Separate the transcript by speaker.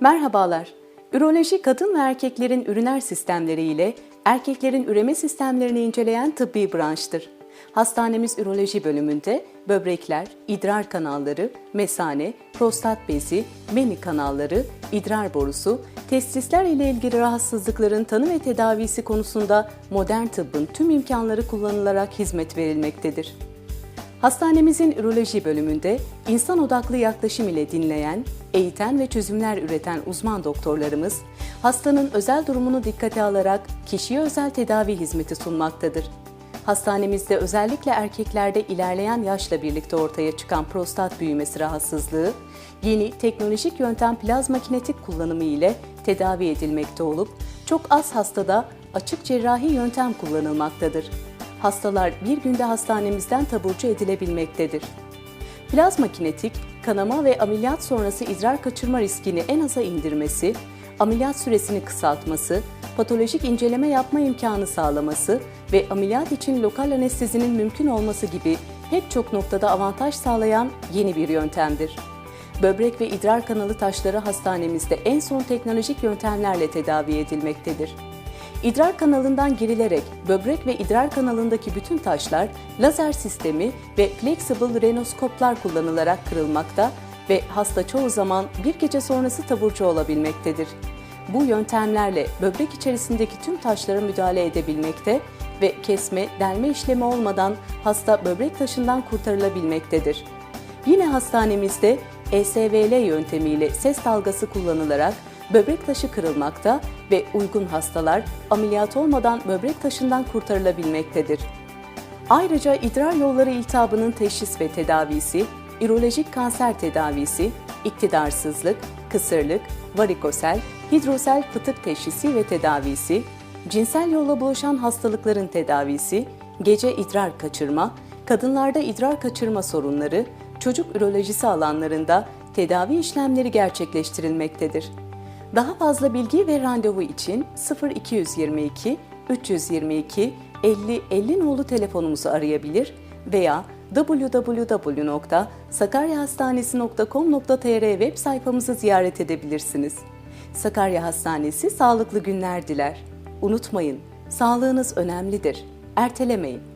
Speaker 1: Merhabalar. Üroloji kadın ve erkeklerin üriner sistemleri ile erkeklerin üreme sistemlerini inceleyen tıbbi branştır. Hastanemiz üroloji bölümünde böbrekler, idrar kanalları, mesane, prostat bezi, meni kanalları, idrar borusu, testisler ile ilgili rahatsızlıkların tanı ve tedavisi konusunda modern tıbbın tüm imkanları kullanılarak hizmet verilmektedir. Hastanemizin üroloji bölümünde insan odaklı yaklaşım ile dinleyen, eğiten ve çözümler üreten uzman doktorlarımız, hastanın özel durumunu dikkate alarak kişiye özel tedavi hizmeti sunmaktadır. Hastanemizde özellikle erkeklerde ilerleyen yaşla birlikte ortaya çıkan prostat büyümesi rahatsızlığı, yeni teknolojik yöntem plazma kinetik kullanımı ile tedavi edilmekte olup, çok az hastada açık cerrahi yöntem kullanılmaktadır hastalar bir günde hastanemizden taburcu edilebilmektedir. Plazma kinetik, kanama ve ameliyat sonrası idrar kaçırma riskini en aza indirmesi, ameliyat süresini kısaltması, patolojik inceleme yapma imkanı sağlaması ve ameliyat için lokal anestezinin mümkün olması gibi pek çok noktada avantaj sağlayan yeni bir yöntemdir. Böbrek ve idrar kanalı taşları hastanemizde en son teknolojik yöntemlerle tedavi edilmektedir. İdrar kanalından girilerek böbrek ve idrar kanalındaki bütün taşlar lazer sistemi ve flexible renoskoplar kullanılarak kırılmakta ve hasta çoğu zaman bir gece sonrası taburcu olabilmektedir. Bu yöntemlerle böbrek içerisindeki tüm taşlara müdahale edebilmekte ve kesme, delme işlemi olmadan hasta böbrek taşından kurtarılabilmektedir. Yine hastanemizde ESVL yöntemiyle ses dalgası kullanılarak böbrek taşı kırılmakta ve uygun hastalar ameliyat olmadan böbrek taşından kurtarılabilmektedir. Ayrıca idrar yolları iltihabının teşhis ve tedavisi, ürolojik kanser tedavisi, iktidarsızlık, kısırlık, varikosel, hidrosel fıtık teşhisi ve tedavisi, cinsel yolla bulaşan hastalıkların tedavisi, gece idrar kaçırma, kadınlarda idrar kaçırma sorunları, çocuk ürolojisi alanlarında tedavi işlemleri gerçekleştirilmektedir. Daha fazla bilgi ve randevu için 0222 322 50 50 nolu telefonumuzu arayabilir veya www.sakaryahastanesi.com.tr web sayfamızı ziyaret edebilirsiniz. Sakarya Hastanesi sağlıklı günler diler. Unutmayın, sağlığınız önemlidir. Ertelemeyin.